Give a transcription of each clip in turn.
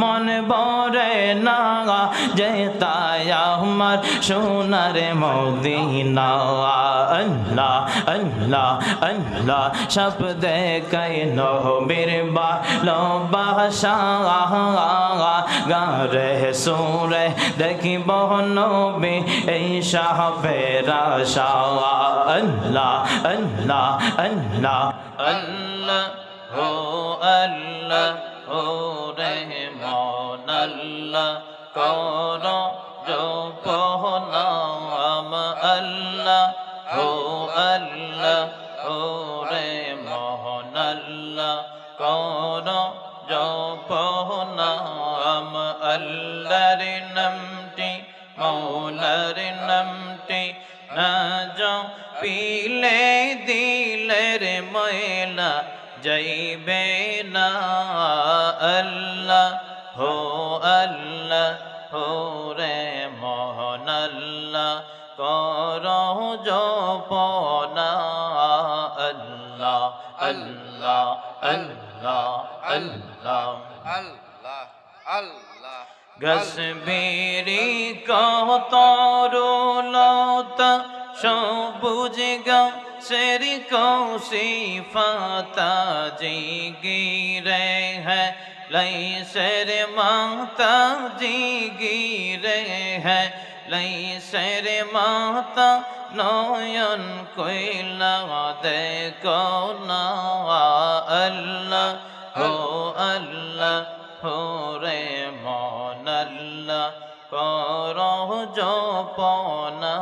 মন বরে না যেতায় আমার সোনার মদিনা আল্লাহ আল্লাহ আল্লাহ সব দেখাই নহবীর ভালোবাসা গারে সুরে দেখিব নবী এই সাহের আশা আল্লাহ আল্লাহ আল্লাহ আল্লাহ ও আল্লাহ ও রহমান আল্লাহ কর জপনাম আল্লাহ ও আল্লাহ ও রহমান আল্লাহ কর জপনাম আল্লাহর নামটি, মৌলার নামটি, না পিলে দিলের ময়লা যাইবে না আল্লাহ হো আল্লাহ হো রে মোহন আল্লাহ কর জপনা আল্লাহ আল্লাহ আল্লাহ আল্লাহ। আল্লাহ আল্লাহ গসবেরি কতরুলতা সবুজ बशर को सिफाता जी गिरे है। लई सर माता जी गिरे है। लई सर माता নয়ন কইলা দেখো না আল্লাহ হো আল্লাহ হো রে মন আল্লাহ কর জপনা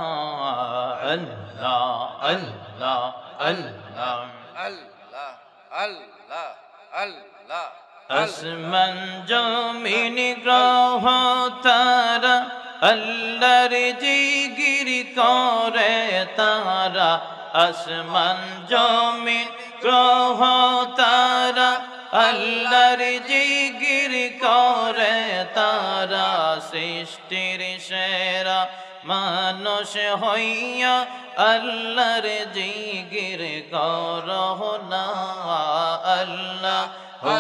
আল্লাহ আল্লাহ আল্লাহ আল্লাহ। আল্লাহ আল্লাহ আসমান জমিন গ্রহ তারা আল্লাহর জিগির করে তারা। আসমান জমিন গ্রহ তারা আল্লাহর জিগির করে তারা। সৃষ্টির সেরা মানুষ হইয়া আল্লাহর জিগির করহ না। আল্লাহ, হো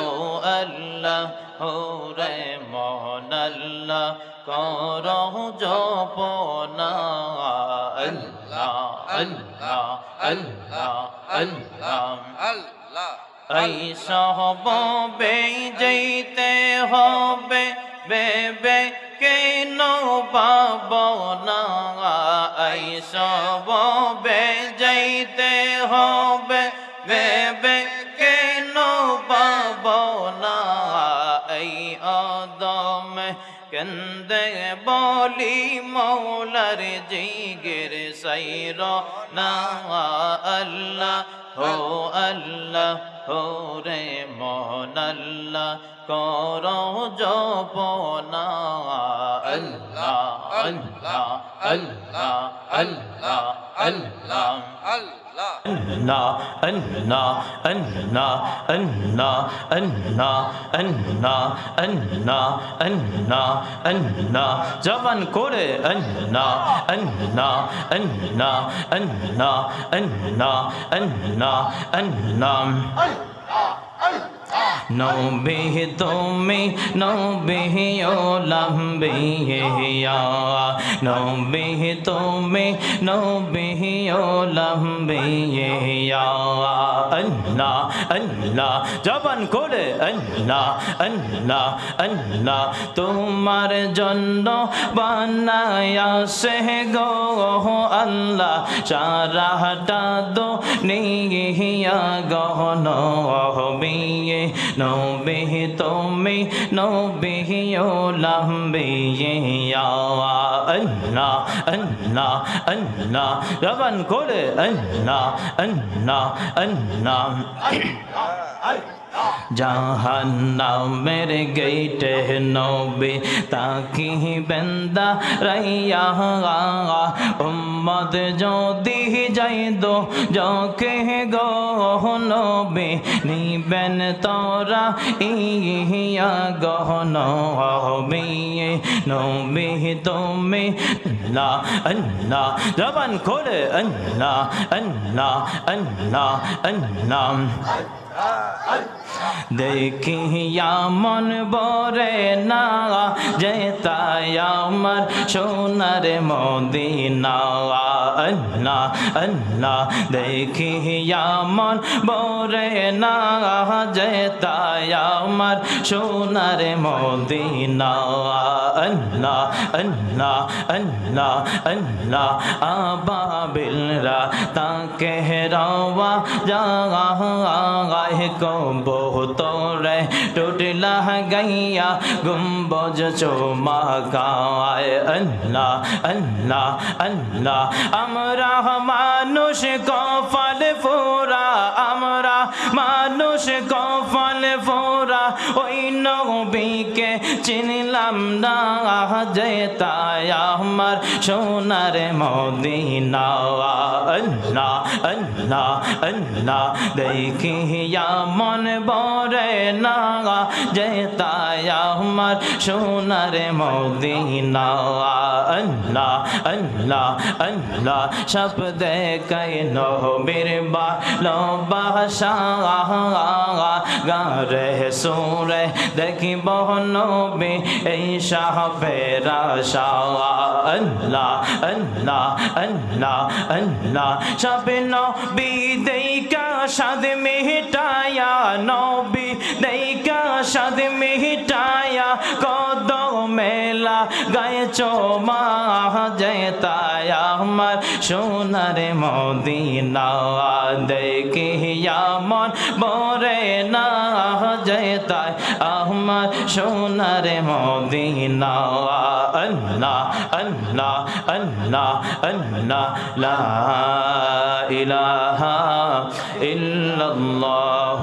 আল্লাহ, হো রে মোহন আল্লাহ, করহ জপনা। আল্লাহ আল্লাহ আল্লাহ আল্লাহ। আল্লাহ এই সহবে যেতে হবে, বেবে কেন পাব না এই সহবে যেতে হবে বেবে কেন পাব না এই অদম কেন্দে বলি মৌলার জিগির সাইর না আল্লাহ হো আল্লাহ হো রে মন আল্লাহ কর জপনা আল্লাহ আল্লাহ আল্লাহ আল্লাহ আল্লাহ আল্লাহ Allah, Allah, Allah, Allah, Allah, Allah, Allah, Allah, Allah, জবান করে Allah, Allah, Allah, Allah, Allah, Allah, Allah. নবী তুমি নবী ওলাম্বিয়া নবী তুমি নবী ওলাম্বিয়া আল্লাহ আল্লাহ, জবান করে আল্লাহ আল্লাহ আল্লাহ, তোমার জন্য বানায়া সে গো। আল্লাহ সারাটা দো নিহিয়া গহন বিয়ে নবে তুমি নবে ওলাম্বিয়া আল্লাহ আল্লাহ আল্লাহ। জবান করে আল্লাহ। আল্লাহ আল্লাহ। জাহান্নামের গেটে নবে, তাকি বেন্দা রাইয়া উম্মদ যদি যাই দো যকে গো নবে, নিবেন তোরা ইয়া গহন হবে নবে তুমি আল্লাহ আল্লাহ, জবান করে আল্লাহ আল্লাহ আল্লাহ আল্লাহ। দেখিয়া মন বরে না যেতাই আমার সোনার মদিনা। আল্লাহ আল্লাহ দেখিয়া মন বরে না যেতাই আমার সোনার মদিনা। আল্লাহ আল্লাহ আল্লাহ আল্লাহ আবাবিলরা তাকে রওয়া কো বহুত রে। টুটলা গैया গুম্বজ চোমা গায় আল্লাহ আল্লাহ আল্লাহ, আমরা মানুষ কফল ফোরা। আমরা মানুষ কফল ফোরা ওই নবীকে চিনলাম না যেতায় আমার সোনার মদিনা আল্লাহ আল্লাহ আল্লাহ দেখিয়া মন বরে না যেতায় আমার সোনার মদিনা আল্লাহ আল্লাহ আল্লাহ সব দেখাই নবীর ভালোবাসা গারে সুরে দেখিব নবী এই শাহ নবী দেইকা সাদ মিটায়া। নবী দেইকা সাদ কদ মেলা গায়ে চোমা যেতায় আমার সোনার মদিনা দেখিয়া মন বরে না যেতায় আমার সোনার মদিনা। আল্লাহ আল্লাহ আল্লাহ আল্লাহ, লা ইলাহা ইল্লাল্লাহ।